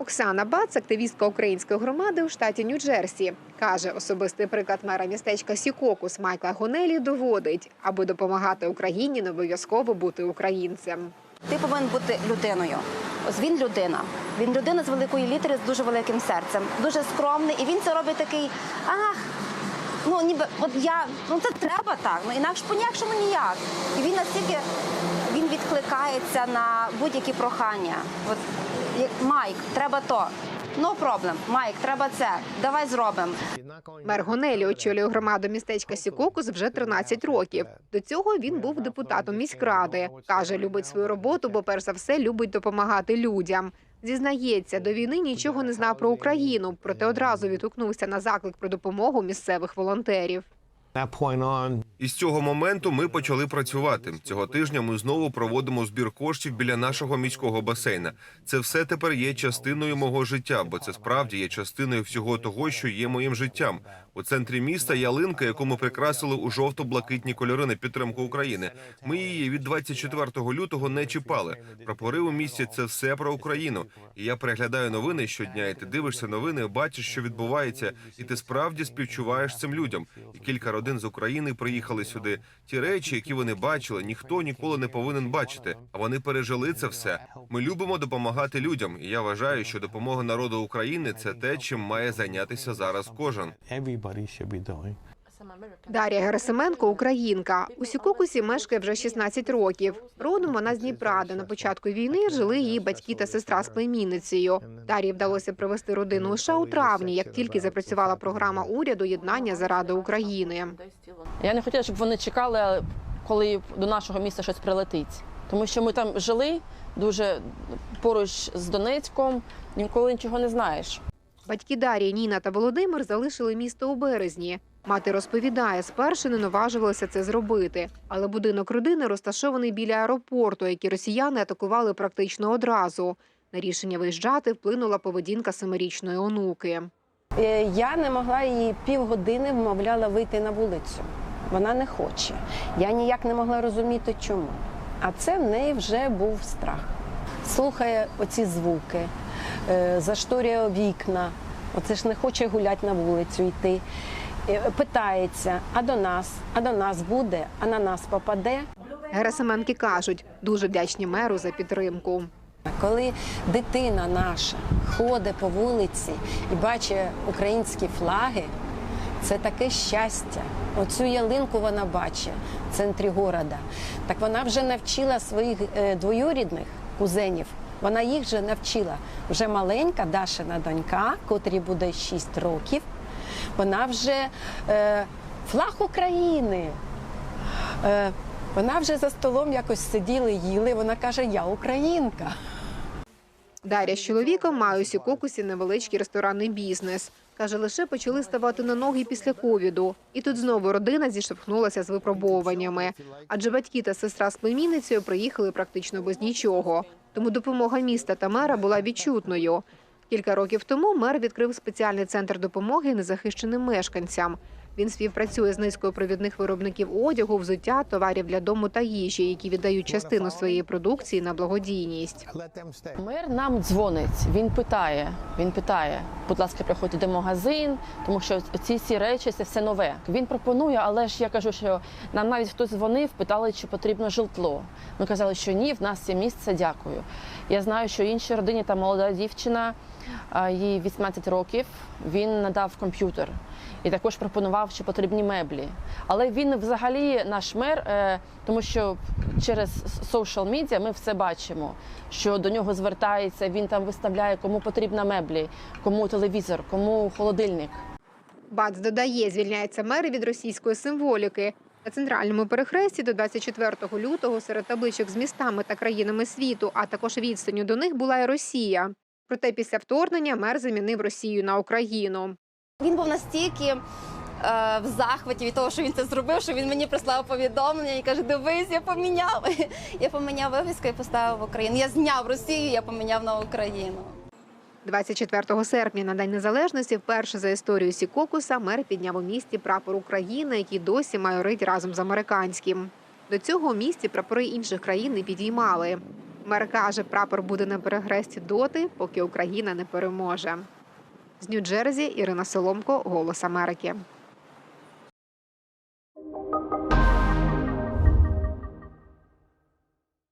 Оксана Бац, активістка української громади у штаті Нью-Джерсі, каже, особистий приклад мера містечка Сікокус Майкла Гонелі доводить, аби допомагати Україні, не обов'язково бути українцем. Ти повинен бути людиною. Ось він людина. Він людина з великої літери з дуже великим серцем, дуже скромний, і він це робить такий. Ах, ну ніби от я ну це треба так. Ну інакше по-інакшому ніяк. І він настільки він відкликається на будь-які прохання. От як Майк, треба то. No problem. Майк, треба це. Давай зробимо. Мер Гонелі очолює громаду містечка Сікокус вже 13 років. До цього він був депутатом міськради. каже, любить свою роботу, бо перш за все любить допомагати людям. Зізнається, до війни нічого не знав про Україну, проте одразу відгукнувся на заклик про допомогу місцевих волонтерів. І з цього моменту ми почали працювати. Цього тижня ми знову проводимо збір коштів біля нашого міського басейна. Це все тепер є частиною мого життя, бо це справді є частиною всього того, що є моїм життям. У центрі міста ялинка, яку ми прикрасили у жовто-блакитні кольори на підтримку України. Ми її від 24 лютого не чіпали. Прапори у місті це все про Україну. І я переглядаю новини щодня. І ти дивишся новини, бачиш, що відбувається, і ти справді співчуваєш цим людям. І кілька родин з України приїхали сюди. Ті речі, які вони бачили, ніхто ніколи не повинен бачити. А вони пережили це все. Ми любимо допомагати людям. І я вважаю, що допомога народу України це те, чим має зайнятися зараз кожен. Дар'я Герасименко – українка. У Сікокусі мешкає вже 16 років. Родом вона з Дніпра, де на початку війни жили її батьки та сестра з племінницею. Дар'ї вдалося привезти родину США у травні, як тільки запрацювала програма уряду «Єднання заради України». Я не хотіла, щоб вони чекали, коли до нашого міста щось прилетить. Тому що ми там жили дуже поруч з Донецьком, ніколи нічого не знаєш. Батьки Дар'ї, Ніна та Володимир залишили місто у березні. Мати розповідає, спершу не наважувалися це зробити. Але будинок родини розташований біля аеропорту, який росіяни атакували практично одразу. На рішення виїжджати вплинула поведінка семирічної онуки. Е, Я не могла її півгодини вмовляла вийти на вулицю. Вона не хоче. Я ніяк не могла розуміти, чому. А це в неї вже був страх. Слухає оці звуки, е, зашторює вікна. Оце ж не хоче гуляти на вулицю йти. Е, Питається, а до нас, а до нас буде, а на нас попаде. Герасименки кажуть, дуже вдячні меру за підтримку. Коли дитина наша ходить по вулиці і бачить українські флаги, це таке щастя. Оцю ялинку вона бачить в центрі города. Так вона вже навчила своїх е, двоюрідних кузенів. Вона їх вже навчила. Вже маленька Дашина донька, котрій буде 6 років. Вона вже е, флаг України. Е, вона вже за столом якось сиділи, їли. Вона каже: Я українка. Дар'я з чоловіком має у Сікокусі невеличкий ресторанний бізнес. Каже, лише почали ставати на ноги після ковіду. І тут знову родина зіштовхнулася з випробовуваннями. Адже батьки та сестра з племінницею приїхали практично без нічого. Тому допомога міста та мера була відчутною. Кілька років тому мер відкрив спеціальний центр допомоги незахищеним мешканцям. Він співпрацює з низкою провідних виробників одягу, взуття, товарів для дому та їжі, які віддають частину своєї продукції на благодійність. Мер нам дзвонить, він питає, він питає, будь ласка, приходьте до магазин, тому що ці всі речі це все нове. Він пропонує, але ж я кажу, що нам навіть хтось дзвонив, питали, чи потрібно житло. Ми казали, що ні, в нас є місце, дякую. Я знаю, що іншій родині там молода дівчина, їй 18 років, він надав комп'ютер. І також пропонував, що потрібні меблі. Але він взагалі наш мер, е, тому що через social media ми все бачимо, що до нього звертається, він там виставляє, кому потрібна меблі, кому телевізор, кому холодильник. Бац додає, звільняється мер від російської символіки. На центральному перехресті до 24 лютого серед табличок з містами та країнами світу, а також відстанню до них була і Росія. Проте після вторгнення мер замінив Росію на Україну. Він був настільки е, в захваті від того, що він це зробив, що він мені прислав повідомлення і каже: Дивись, я поміняв. Я поміняв вивіску і поставив Україну. Я зняв Росію, я поміняв на Україну. 24 серпня на День Незалежності вперше за історію Сікокуса мер підняв у місті прапор України, який досі майорить разом з американським. До цього у місті прапори інших країн не підіймали. Мер каже, прапор буде на перехресті доти, поки Україна не переможе. З Нью-Джерсі Ірина Соломко, Голос Америки.